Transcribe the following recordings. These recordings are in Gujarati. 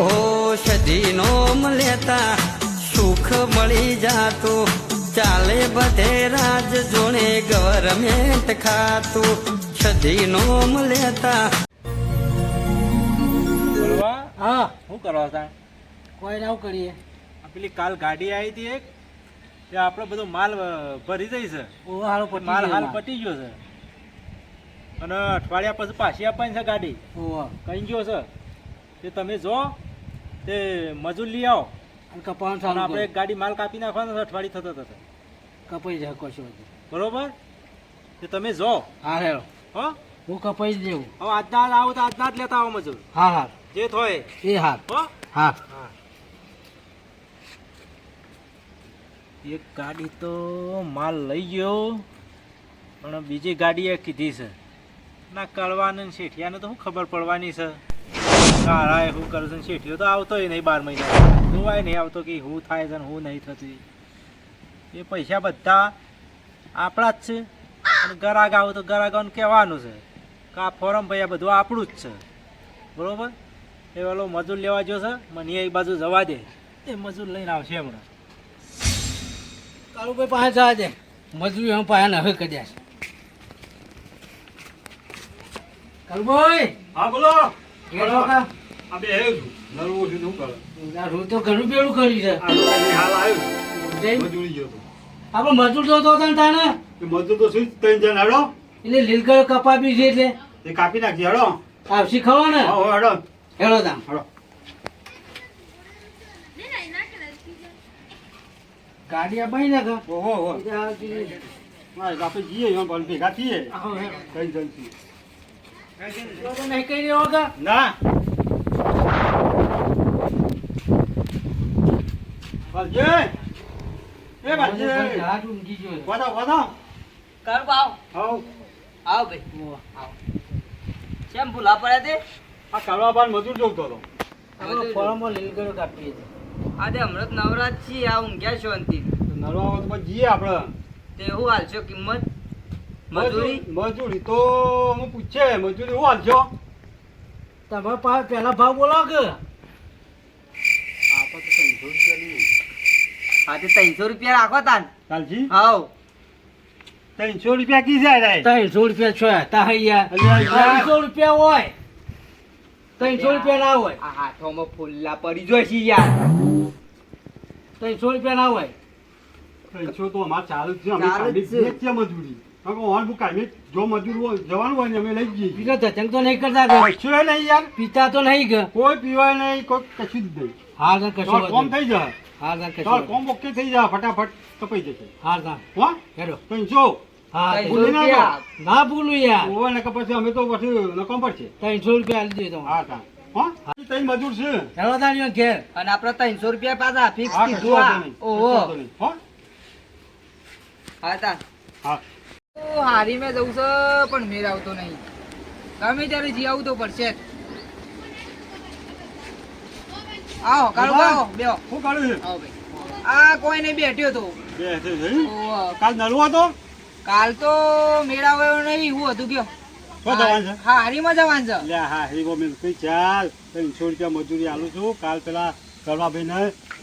ઓ સદીનો લેતા સુખ મળી જાતું. ચાલે બધે રાજ જોણે ગવર્મેન્ટ ખાતું. સદીનો લેતા. બોલવા? હા. શું કરવા હતા કોઈ ના કરીએ. પેલી કાલ ગાડી આવી હતી એક તે આપણો બધો માલ ભરી જઈ છે. ઓ માલ હાલ માલ. પટી ગયો છે. અને અઠવાડિયા પછી પાછી આપવાની છે ગાડી. ઓહ કઈ ગયો છે? તે તમે જો. તે મજૂર લઈ આવો. અને કપાવાનું ચાલુ આપણે એક ગાડી માલ કાપી નાખવાનો છે અઠવાડિયું થતો થતો કપાઈ જાય કશો બરોબર? તે તમે જો. હા હે હો? હું કપાઈ જ દેવું હવે આજના જ આવો તો આજના જ લેતા આવો મજૂર. હા હા જે થોય. એ હા? હો. હા. એક ગાડી તો માલ લઈ ગયો પણ બીજી ગાડી એ કીધી છે. ના કળવાને શેઠિયાને તો શું ખબર પડવાની છે? કાળાએ શું કરે છે શેઠિયો તો આવતોય નહીં બાર મહિના જોવાય નહીં આવતો કે હું થાય છે હું નહીં થતું. એ પૈસા બધા આપણા જ છે. અને ગરાગ આવું તો ગરાગાને કહેવાનું છે. કે આ ફોરમ ભાઈ આ બધું આપણું જ છે. બરોબર? એ પેલો મજૂર લેવા જો છે મને એક બાજુ જવા દે. એ મજૂર લઈને આવશે હમણાં. કાળુભાઈ પાસે જવા દે. મજૂરી હું પાસે હવે કદાચ કાળુભાઈ? હા બોલો. હેલો કા આ બે નરવો છે શું કરે? આ રોજ તો ઘણું પેલું કરી છે. આ લોકોની હાલ આવ્યો. જઈ. મજૂરી તો. હતો તાને મજૂર તો શું ત્રણ જણ હેડો. એટલે લીલકર કપાવી છે એટલે. એ કાપી નાખી હડો. આવશી ખવા ને? હા હો, હેડો. તામ હેડો. ગાડી આ ને કા ઓહો હો એટલે આ જે- હા, આપણે જઈએ ભેગા થઈએ. આવો હેલો. ત્રણ જણ છીએ તો તો નહીં કહી રહ્યો કા ના. વાલજે એ વાલજે હાથ ઊંઘી ગયો. વાદા વાદા કાળું આવ. આવ. આવ ભાઈ. ઓહ. કેમ ભૂલા પડ્યા તે? આ કરવા બાર મજૂર જોતો હતો. આપણે ફળમાં લીલકર કાપીએ છીએ. તે હમણાં નવરાત છીએ આ ઊંઘ્યા શાંતિ નરવા તો પછી જઈએ આપણે. તે શું હાલશો કિંમત? મજૂરી? મજૂરી તો હું પૂછે મજૂરી હું હાલશો? તમે પા- પહેલા ભાવ બોલો કે? ત્રણસો રૂપિયાની આજે ત્રણસો રૂપિયા રાખો તાન. કાલજી હાઉ ત્રણસો રૂપિયા કી જાય રે ત્રણસો રૂપિયા છો તા ત્રણસો રૂપિયા હોય. ત્રણસો રૂપિયા ના હોય. આ હાથોમાં ફૂલ્લા પડી જોય છે યાર. ત્રણસો રૂપિયા ના હોય. ત્રણસો તો અમારે ચાલુ જ છે અમે ચાલુ જ છે. મજૂરી. કારણ બુક કાઢી જો મજૂર હોય જવાનું હોય ને અમે લઈ જઈએ. બીજો ધચંગ તો નહીં કરતા કશું નહીં યાર. પીતા તો નહીં કે? કોઈ પીવાય નહીં કોઈ કશું જ નહીં. હા સર કશું કોમ થઈ જાય. હા સર કશું કોમ ઓકે થઈ જાય. ફટાફટ કપાઈ જશે. હા? સર ત્રણસો હા રૂપિયા ના ભૂલું યાર. ઓવે ને પછી અમે તો પછી નકામ પડશે ત્રણસો રૂપિયા આપી દેજો. હા તા હો? મજૂર છે. હેડો તાણીઓ ઘેર. અને આપણે ત્રણસો રૂપિયા પાછા ફિક્સ હા કીધું ઓહો. હો. હારી મેં જવું છે પણ મેર આવતો નહીં. તમે ત્યારે જી આવું તો પડશે. આવો કાળો આવો બેહો. હું કાળું છે? આવો ભાઈ. આ કોઈ નહીં બેઠ્યો તો બે છે કાલ નળવો હતો? કાલ તો મેળાવ્યો નહીં હું હતું ગયો. હા હારીમાં જવાનું છે. લે હા હીરો મેં કઈ ચાલ. ત્રણસો રૂપિયા મજૂરી આલું છું. કાલ પેલા કરવા ને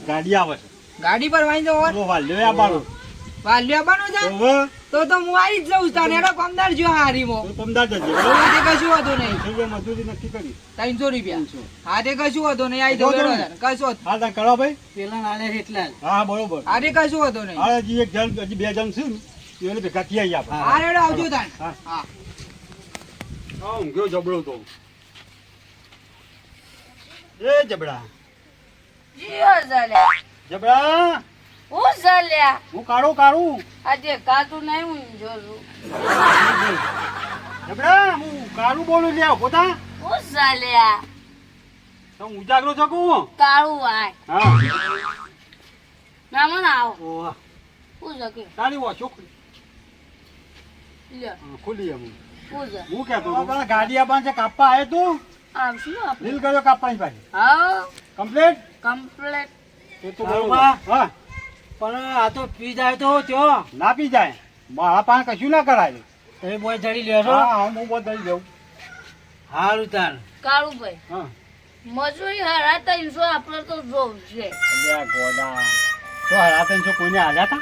ગાડી આવે છે. ગાડી પર વાંચો આબારો વાલ્યો આવવાનું છે તો તો હું આવી જ જઉં તાને એનો કમદાર જો હારીમાં. તો તમદાર જજે. કશું હતું નહીં. ત્રણસો મજૂરી નક્કી કરી. ત્રણસો રૂપિયા. હા કશું હતું નહીં. આવી તો જવું તો એનો તાન. કશું હતું. હા તા કરવા ભાઈ. પેલા નાલે એટલા હા હા, બરોબર. હા કશું હતું નહીં. હા હજી એક જણ હજી બે જણ છે એને ભેગા થઈ આવીએ આપણે. હા. હા રેડો આવજો તાન હા. હા. હા ઊંઘ્યો જબડો તો. એ જબડા. જબડા. હું ચાલ્યા હું કાળું કાઢું આજે કાતું નહીં હું જબડા હું કાળું બોલું લે પોતા હું ચાલ્યા તો હું ઉજાગરો શકું કાળું આય હા. ના મને આવો. ઓહ. હું તારી લ્યો. ખુલી એમ. હું હતો ગાડી આપવાનું છે કાપવા આવે તું? આવશું આપણે લીલ કર્યો કાપવાની પાછી. હા. કમ્પ્લીટ કમ્પ્લેટ એ તો બરોબર હા. પણ આ તો પી જાય તો ત્યો ના પી જાય. મારા પાસે કશું ના કરાય. તમે બોય ચડી લેશો હા હા, હું બોય દઈ દઉં હારું તાર. કાળું ભાઈ હા. મજૂરી હારા ત્રણસો આપણે તો જોવું છે. અલ્યા ગોડા. તો હરા ત્રણસો કોઈને હાલ્યા હતા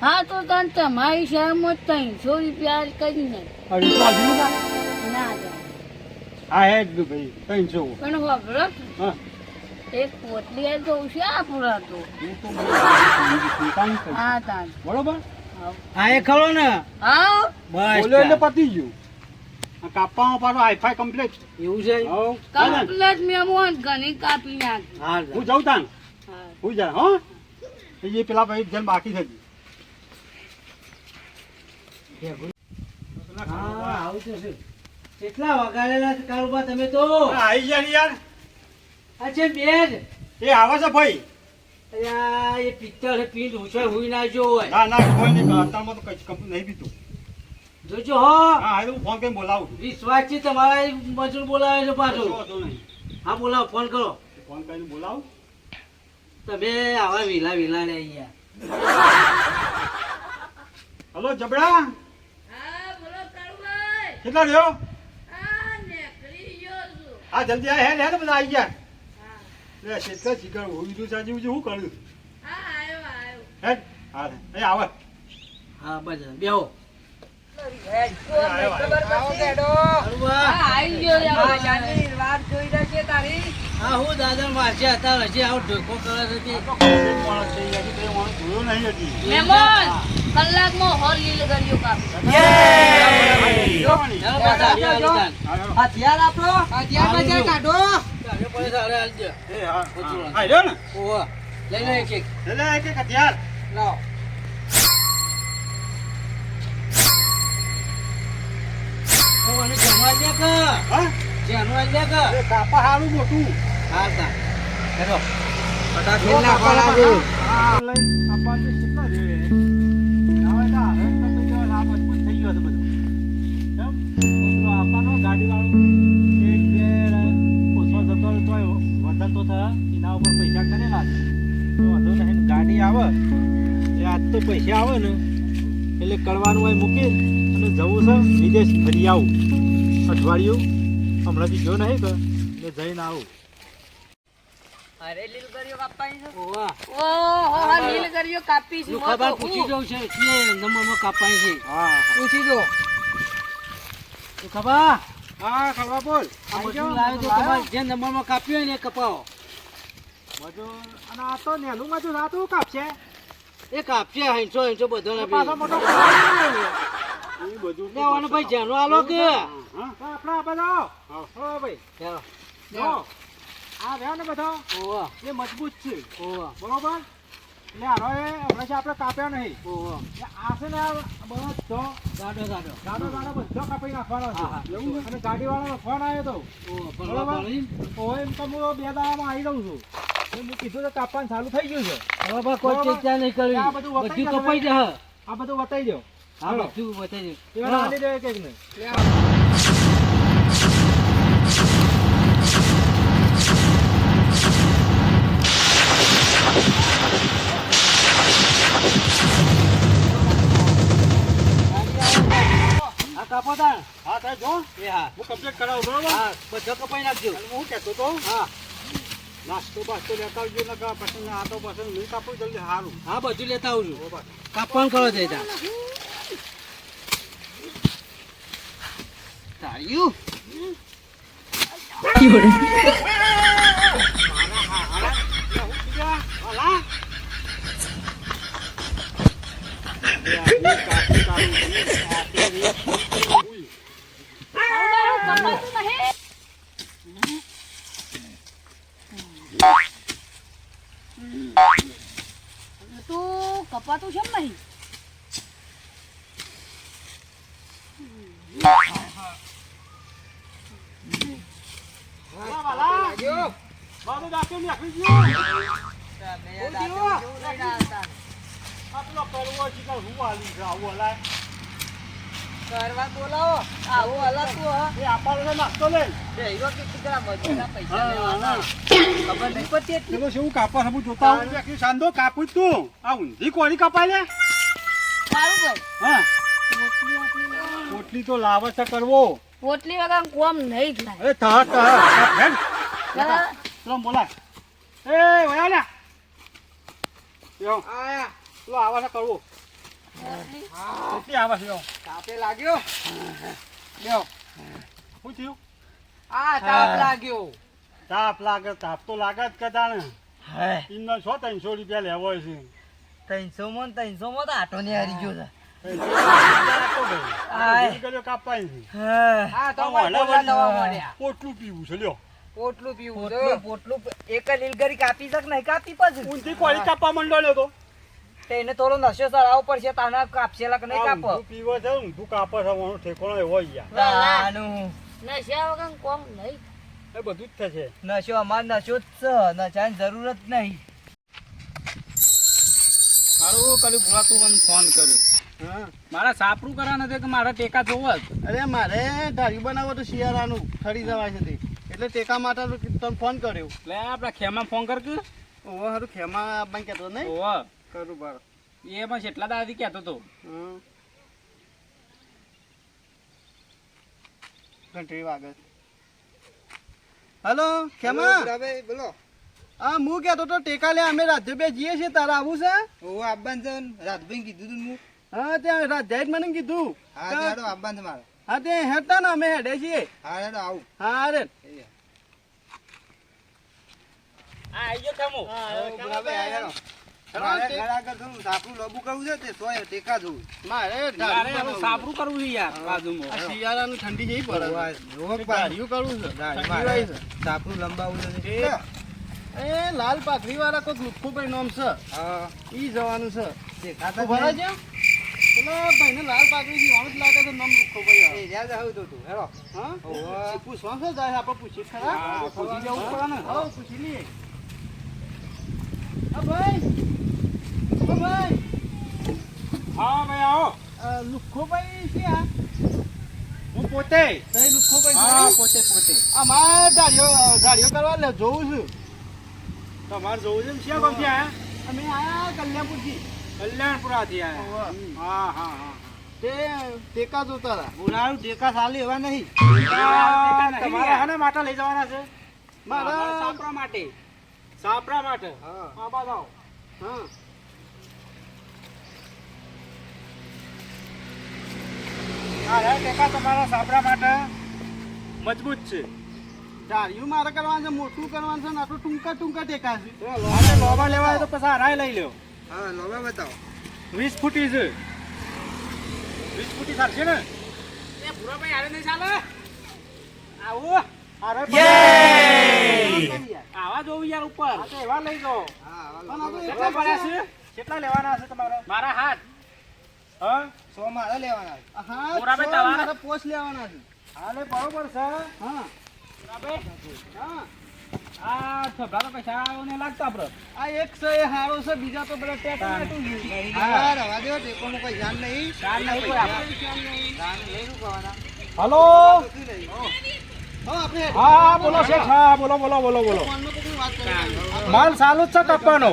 હા તો તને તમારી શહેરમાં ત્રણસો રૂપિયા હજુ નતા? ના. હા હે ભાઈ ત્રણસો. પણ ખબર હા. એક પોટલી તો. તો તો નહીં કરી. હા તાન બરોબર? હા. એ ખરો ને? હા. બસ બોલ્યો એટલે પતી ગયું. આ કાપવામાં પાછું હાઈફાઈ કમ્પ્લીટ. એવું છે? હવ ચાલે ને? કમ્પ્લેટ ઘણી કાપી નાખી. હા હું જાઉં તાન? હા. હું જા હો? એ પેલા ભાઈ જેમ બાકી આવું છે. કેટલા વગાડેલા છે કાળુબા તમે તો? આઈ ગયા ને યાર. આ છે બેન. એ આવે છે ભાઈ. અલ્યા એ પિત્તળ પીંડ ઉછળ હોઈ ના જો હોય. ના ના કોઈ નહીં અત્યારમાં તો કઈ કંપની નહીં પીતું. જોજો હો. હા હવે હું ફોન કરીને બોલાવું વિશ્વાસ છે તમારા મજૂર બોલાવે છે પાછો. વાંધો નહીં. હા બોલાવો ફોન કરો. ફોન કરીને બોલાવું. તમે આવા વિલા વિલા ને અહીંયા. હલો જબડા. હા કેટલા રહ્યો? હા નેકળી ગયો છું. હા જલ્દી આ હે હેડ બધા આવી ગયા. હા લે શેતર શીખર હું છું સાજી હું શું કરું? હા આવ્યો આવ્યો. હેડ હા એ આવે. હા બસ બેહો. આવો કેડો કાળુબા હા આવી ગયો રે હા, હવે. જાની વાત જોઈ રહેશે તારી. હા હું દાદા વાંચ્યા હતા હજી આવો ઢોકો કરે છે તે. માણસ છે હજી કઈ માણસ જોયો નહીં હજી. મહેમાન કલાકમાં હોલ લીલ કર્યો કાપી. હથિયાર આપણો હથિયાર બજાર કાઢો હાલે કે? કે? કાપા હારું મોટું. હા, તા. હેડો. ખેલ નાખવાના છે. આ લઈ કાપા તો કેટલા રે? નહીં આવે. એટલે આજ તો પૈસા આવે ને. એટલે કરવાનું હોય મૂકી અને જવું છે વિદેશ ફરી આવું. અઠવાડિયું હમણાંથી જો નહીં કે એટલે જઈને આવું. અરે લીલ કર્યો કાપવાની છે. ઓવા. ઓહો હોલ લીલ કર્યો કાપી છે. લુખાબાર પૂછી દઉં છે છીએ નંબરમાં કાપવાની છે. હા પૂછી જો. ખબર હા ખબર બોલ. આ લાવ્યો તો તમારે જે નંબરમાં કાપ્યો હોય ને કપાવો. મજૂર અને આ તો નેનું મજૂર આ તો કાપશે એ કાપશે હિંસો હિંસો બધો એ પાછો મોટો એ બધું લેવાનું ભાઈ જાનો આલો કે? હા આ બધા હો. ભાઈ. ચાલો. જો આ રહ્યો ને બધો? ઓવા, એ મજબૂત છે. ઓવા, બરોબર? એટલે આનો એ હમણાં આપણે કાપ્યા નહીં. ઓવા. આ છે ને બધો ગાડો ગાડો. ગાડો ગાડો બધો કાપી નાખવાનો. છે. અને ગાડીવાળાનો ફોન આવ્યો તો. ઓવા, બરોબર? પાડી. એમ તો હું બે દાડામાં આવી જાઉં છું. મેં કીધું તો કાપવાનું ચાલુ થઈ ગયું છે. હવે બા કોઈ ચિંતા નહીં કરવી. આ બધું બધું કપાઈ જશે આ બધું બતાવી દો હા હાલો. બધું બતાવી દે. એવા આલી દો એક એક ને. હા કાપો. હા થાય જો. એ હા. હું કમ્પ્લીટ કરાવું બરોબર? હા બધો કપાઈ નાખજો. અને હું કહેતો તો. હા. નાસ્તો બાસ્તો લેતા આવજો ને કા પછી આ તો પછી નહીં કાપું જલ્દી સારું હા બધું લેતા આવજો. કાપવાનું કરો છે તાળીયું કપાતું નહીં તું કપાતું છે ને નહીં જો બાબુ દાંતો નાખી ગયો તમે દાંત જેવું લઈને આવતા. આ પેલો કરવો છે કે હું હાલી છે આવું હલાય કરવા બોલાવો. આવું એ આપણને નાસ્તો લે. હીરો કે કેટલા મજૂરના પૈસા લેવાના. ખબર નહીં પડતી એટલી. પેલો શું કાપા જોતા હું. કે સાંધો કાપું તું. આ ઊંધી કોરી કપાય લે. સારું ભાઈ. હા. પોટલી. તો લાવે છે કરવો. પોટલી વગર કોમ નહીં. ચલો બોલાય. એ વયા લ્યા. આયા. ચલો આવા છે કરવું. કેટલી આવે છે તાપે લાગ્યો? લ્યો. શું થયું? આ તાપ લાગ્યો. તાપ લાગે તાપ તો લાગે જ કદા ને છો ત્રણસો રૂપિયા લેવો હોય છે. ત્રણસો માં ત્રણસો માં તો આટો ને હારી ગયો છે પોટલું પીવું છે લ્યો. પોટલું પીવું પોટલું એક લીલગરી કાપી શક નહીં? કાપી પછી? ઊંધી કોળી કાપવા મંડળ્યો તો. તેને થોડો નશો ચડાવવો પડશે તાના કાપશેલા કે નહીં કાપ? તું પીવો છે ને તું કાપો છે એનો ઠેકોણો એવો યાર તાનું નશા વગર કોમ નહીં. એ બધું જ થશે. નશો અમાર નશો જ છે. નશાની જરૂર જ નહીં. મારું કલી ભૂલા તું મને ફોન કર્યો. મારા સાપરું કરવાના છે કે મારા ટેકા જોવો જ. અરે મારે ઢાળી બનાવો તો શિયાળાનું. ખરી જવાય છે તે. એટલે ટેકા માટે તો તને ફોન કર્યો. એટલે આપણા ખેમા ફોન કર કે? ઓહો હારું ખેમા બંધ કહેતો નહીં? ઓવા કરું બાર એ પણ કેટલા દાદી કહેતો હતો. ઘંટડી વાગે. હલો ખેમા? બોલો. હા હું કહેતો તો ટેકા લે અમે રાજ્ય બે જઈએ છીએ તારે આવું છે? ઓ આબાન છે રાતભાઈ કીધું તું હું હા ત્યાં રાજ્યાએ જ મને કીધું. હા જાડો આબાન છે મારે. હા તે હેડતા ને અમે હેડે છીએ. હા હેડો આવું. હા અરે આ આવી ગયો ખેમો. હા ઘર આગળ તે જેવી લાલ પાથરી વાળા કોઈ લુખ્ખુભાઈ નામ છે. ઈ જવાનું છે. દેખાતા તું ભરાય છે પેલા ભાઈને લાલ પાઘડી જીવાનું જ લાગે છે નામ લુખ્ખુભાઈ ભાઈ એ યાદ આવું તો તું. હેરો હા? ઓહો. છે જાય આપણે પૂછીએ ખરા? પૂછી જવું પડે ને. હા પૂછી લઈએ. હા ભાઈ. ભાઈ હા ભાઈ આવો. લુખો ભાઈ છે આ. હું પોતે. તઈ લુખ્ખુભાઈ હા છે? પોતે પોતે. અમારે ધાડીઓ ધાડીઓ કરવા લે જોઉં છું. તમારે જોવું છે શિયા ગામથી આયા અમે આયા કલ્યાણપુરથી. કલ્યાણપુરાથી આયા. હા હા હા તે ટેકા જોતા હતા. બોલાવું ટેકા સાલી એવા નહીં. ટેકા તમારે હાના માટે લઈ જવાના છે? મારા સાપરા માટે. સાપરા માટે. હા. હા બાદ આવો હા. હા રે ટેકા તમારા સાપરા માટે મજબૂત છે. ધાર્યું મારે કરવાનું છે મોટું કરવાનું છે ને આટલું ટૂંકા ટૂંકા ટેકા છે. આપણે લોબા લેવા હોય તો પછી હરાય લઈ લ્યો. હા લોબા બતાવો. વીસ ફૂટી છે. વીસ ફૂટી સારશે ને? એ ભૂરાભાઈ હારે નહીં ચાલે? આવો. હારે આવા જોવું યાર ઉપર. આ તો એવા લઈ જાઓ. હા પણ આ તો કેટલા પડ્યા છે? કેટલા લેવાના છે તમારે? મારા હાથ. હા? સો મારા લેવાના હા છ તમારે? લેવાના છે. હાલે બરોબર છે. હા. હા. આ છોકરા તો કશા આવ્યો ને લાગતો આપડે. આ એક છે એ હારો છે બીજા તો બધા નાટું છે. હા. રવા કોઈ ધ્યાન નહીં. ચાલ નહીં કોઈ આપણે. ધ્યાન કરવાના? હલો? હા હા બોલો શેઠ. હા. બોલો બોલો બોલો બોલો. માલ ચાલુ જ છે કાપવાનો.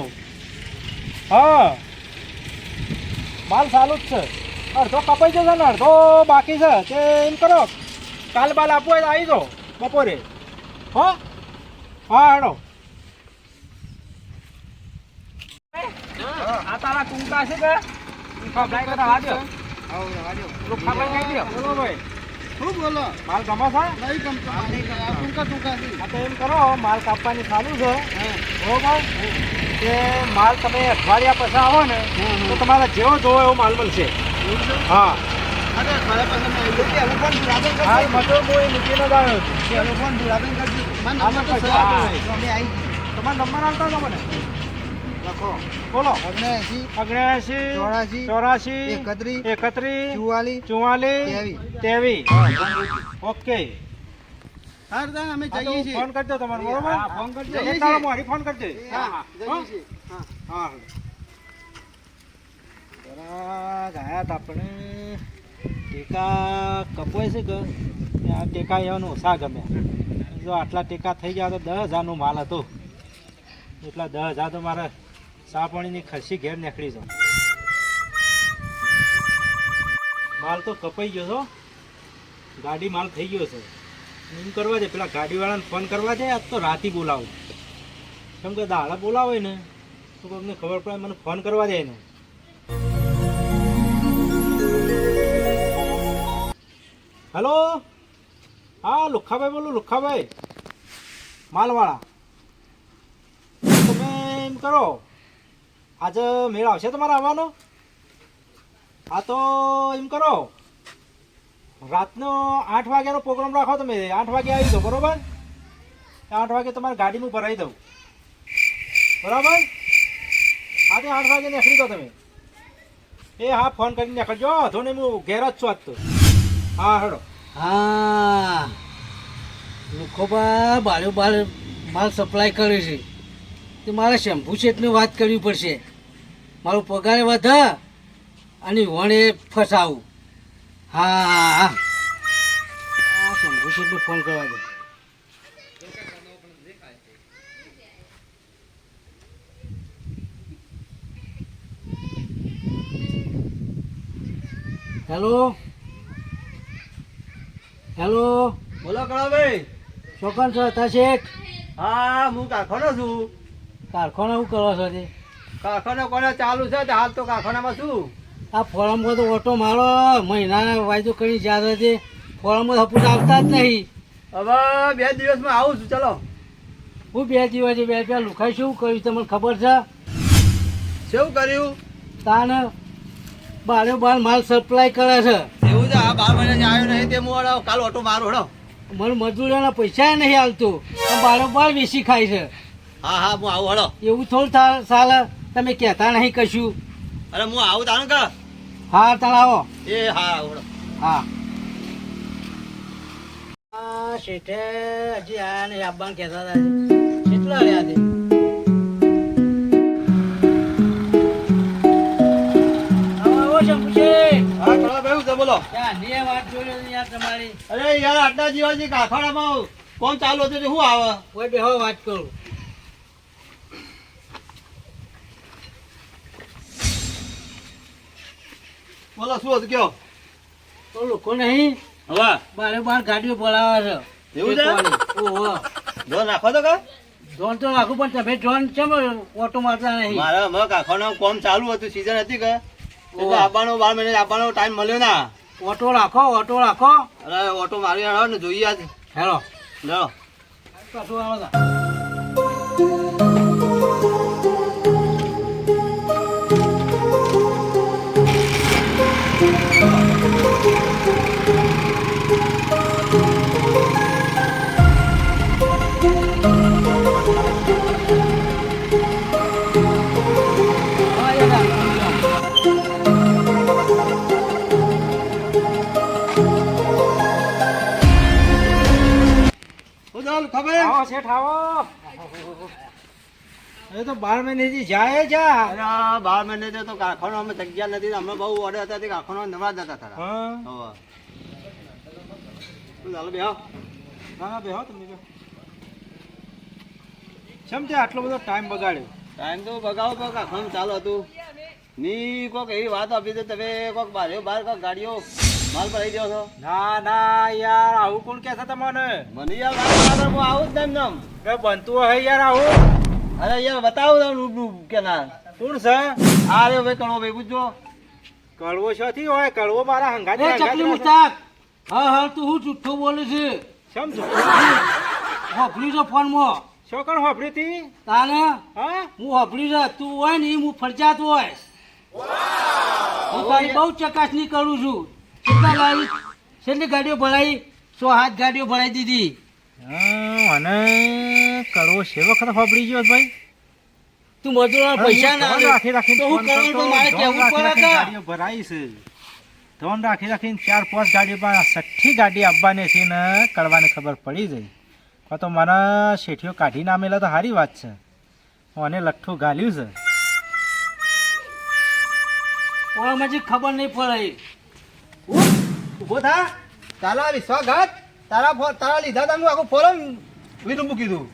હા. માલ સારું જ છે. અડધો કપાઈ જશે ને અડધો બાકી છે. તે એમ કરો કાલ બાલ આપવું હોય તો આવી જાઓ બપોરે. હો? હા હેડો. આ તારા કુંકા છે કે? ખબરાઈ કરતા હાજો આવો રવા દો બોલો ભાઈ. શું બોલો? માલ ગમો છે? નહીં ગમતો. ટૂંકા ટૂંકા છે. આ તો એમ કરો માલ કાપવાની ચાલુ છે. કે માલ તમે અઠવાડિયા પછી આવો ને તો તમારે જેવો જોવો એવો માલ મળશે. હા. ચોરાશી એકત્રીસ ચુવાલીસ તેવીસ. તેવીસ ઓકે. હા તાન અમે જઈએ છીએ. ફોન કરજો તમારો બરોબર? હા, ફોન કરજો. એક. ફોન કરજો. હા હા. જઈએ છીએ. હા. હા જરા ગયા તા આપણે. ટેકા કપોય છે કે આ ટેકા એવાનું ઓછા ગમે. જો આટલા ટેકા થઈ ગયા તો દસ હજારનો માલ હતો. એટલા દસ હજાર તો મારે સાપણીની પાણીની ખર્ચી ઘેર નીકળી જાઉં માલ તો કપાઈ ગયો છો. ગાડી માલ થઈ ગયો છે. એમ કરવા દે. પેલા ગાડીવાળાને ફોન કરવા દે. આજ તો રાતી બોલાવું. કેમ કે દાડા બોલાવે ને, તો તમને ખબર પડે મને ફોન કરવા દે ને હેલો? હા, લુખાભાઈ બોલું, લુખાભાઈ. માલવાળા. તમે એમ કરો. આજે મેળ આવશે તમારે આવવાનો? આ તો એમ કરો. રાતનો આઠ વાગ્યાનો પ્રોગ્રામ રાખો તમે. આઠ વાગે આવી દો બરોબર? આઠ વાગે તમારે ગાડીમાં ભરાઈ દઉં. બરાબર? આજે આઠ વાગે નીકળી દો તમે. એ હા ફોન કરીને નીકળજો. વાંધો નહીં હું ઘેર જ છું આજ તો. હા, હેડો. હા. લોકોબા બાળ્યો બાળ માલ સપ્લાય કરે છે. તે મારે શેમ્પુ શેઠને વાત કરવી પડશે. મારો પગારે વધા અને વણે ફસાવું. હા. હા હા આ શેઠને ફોન કરવા દે હેલો. હેલો. બોલો કળાભાઈ. ચોકન છો તા શેઠ હા હું કારખાનો છું. કારખાનો શું કરો છો કારખાના કોને ચાલુ છે હાલ તો કારખાનામાં છું. આ ફોરમમાં તો ઓટો મારો. મહિનાના વાયદો કરી જ્યાં છે ફોરમમાં હપુટ આવતા જ નહીં. હવે બે દિવસમાં આવું છું ચલો. હું બે દિવસે બે બે લુખાઈ શું કર્યું તમને ખબર છે? શું કર્યું? તાન બારે બાર માલ સપ્લાય કરે છે. એવું છે આ બાર મહિના આવ્યો નહીં તે હું કાલ ઓટો મારો હડો મને મજૂરોના પૈસા નહીં હાલતું. બારે બાર વેચી ખાય છે. હા હા હું આવું હડો એવું થોડું થા- ચાલે તમે કહેતા નહીં કશું. અરે હું આવું તાણ કા હા તળાવો એ હા આવું હા. શેઠે હજી આયા ને આબાન કહેતા હતા કેટલા રહ્યા આવો, આવો છે. બોલો. ક્યાં ને વાત યાર તમારી. અરે યાર આટલા જીવાજી કારખાનામાં કોણ ચાલુ હતું તે શું આવે? કોઈ બેહો વાત કરું. બોલો શું હતું કયો? તો લોકો નહીં હવે. બારે બાર ગાડીઓ બોલાવે છે. એવું છે? ઓહો. જો નાખો તો કા? ડ્રોન તો રાખું પણ તમે ડ્રોન કેમ ઓટો મારતા નહીં? મારા અમારા કારખાનામાં કોમ ચાલુ હતું સીઝન હતી કે? એટલે આવવાનો બાર મહિને આવવાનો ટાઈમ મળ્યો ના. ઓટો રાખો ઓટો રાખો. અરે ઓટો મારી ને જોઈએ આજ. હેલો. લો. પાછું આવો આવો એ તો બાર મહિનેથી જાય છે. અરે બાર મહિને તો કારખાનામાં જગ્યા નથી અમે બહુ ઓર્ડર હતા તે કારખાનો નવા જતા હતા હા. ચાલો બેહો? ના ના બેહો તમે બેહો કેમ તે આટલો બધો ટાઈમ બગાડ્યો? ટાઈમ તો બગાવો પણ કારખાનું ચાલુ હતું. ની કોક એવી વાત આપી દે તમે કોક બારે બાર કોક ગાડીઓ માલ ભરાઈ દો છો? ના ના યાર આવું કોણ કે છે તમને? મને યાર વાત આવે હું આવું જ ને કે બનતું હે યાર આવું. અરે યાર બતાવું તમે રૂબરૂ કે ના. કોણ છે? આ રે ભાઈ કણો ભાઈ પૂછજો. કડવો શોથી હોય કડવો મારા હંગાત ચકલી મુસ્તાક હા હા તું હું જુઠ્ઠું બોલે છે? સમજો હોફલી જો ફોનમાં. મો કણ હોભળી તી તાને હા? હું હોભળી જ તું હોય ને હું ફરજાત હોય હું તારી બહુ ચકાસણી કરું છું. કેટલા લાવી છેલ્લી ગાડીઓ ભરાઈ? સો હાથ ગાડીઓ ભરાઈ દીધી. અને કરવો છે વખત હોભળી ગયો ભાઈ. તું મજૂરો પૈસા ના રાખી રાખી તો હું કરું તો મારે કેવું પડે ગાડીઓ ભરાઈ છે. ધોન રાખી રાખીને ચાર પાંચ ગાડીઓ પણ છઠ્ઠી ગાડી આવવાની છે ને કરવાની ખબર પડી જાય કાં તો મારા શેઠીઓ કાઢી નામેલા તો સારી વાત છે. મને લઠ્ઠું ગાલ્યું છે. ઓળામાં જે ખબર નહીં પડે. ઊભો થા. તારા સ્વાગત તારા તારા લીધા તા હું આખું ફોરમ વીરું મૂકી દઉં.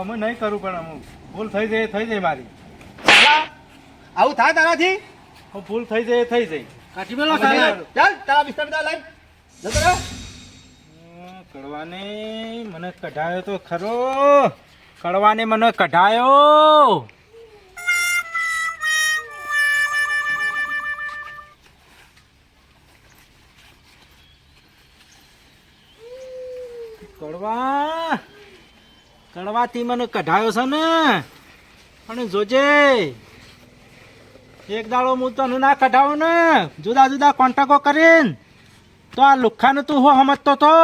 અમે નહીં કરું પણ અમુક. ભૂલ થઈ જાય એ થઈ જાય મારી. આવું થાય તારાથી? હું ભૂલ થઈ જાય એ થઈ જાય. કાઢી મેલો ચાલ તારા બિસ્તર બધા લઈ જતો રહો. કડવાને મને કઢાયો તો ખરો. કડવાને મને કઢાયો. કડવાથી મને કઢાયો છે ને. અને જોજે, એક દાડો હું તને ના કઢાવું ને, જુદા જુદા કોન્ટેકો કરીને. તો આ લુખાને તું હો સમજતો તો.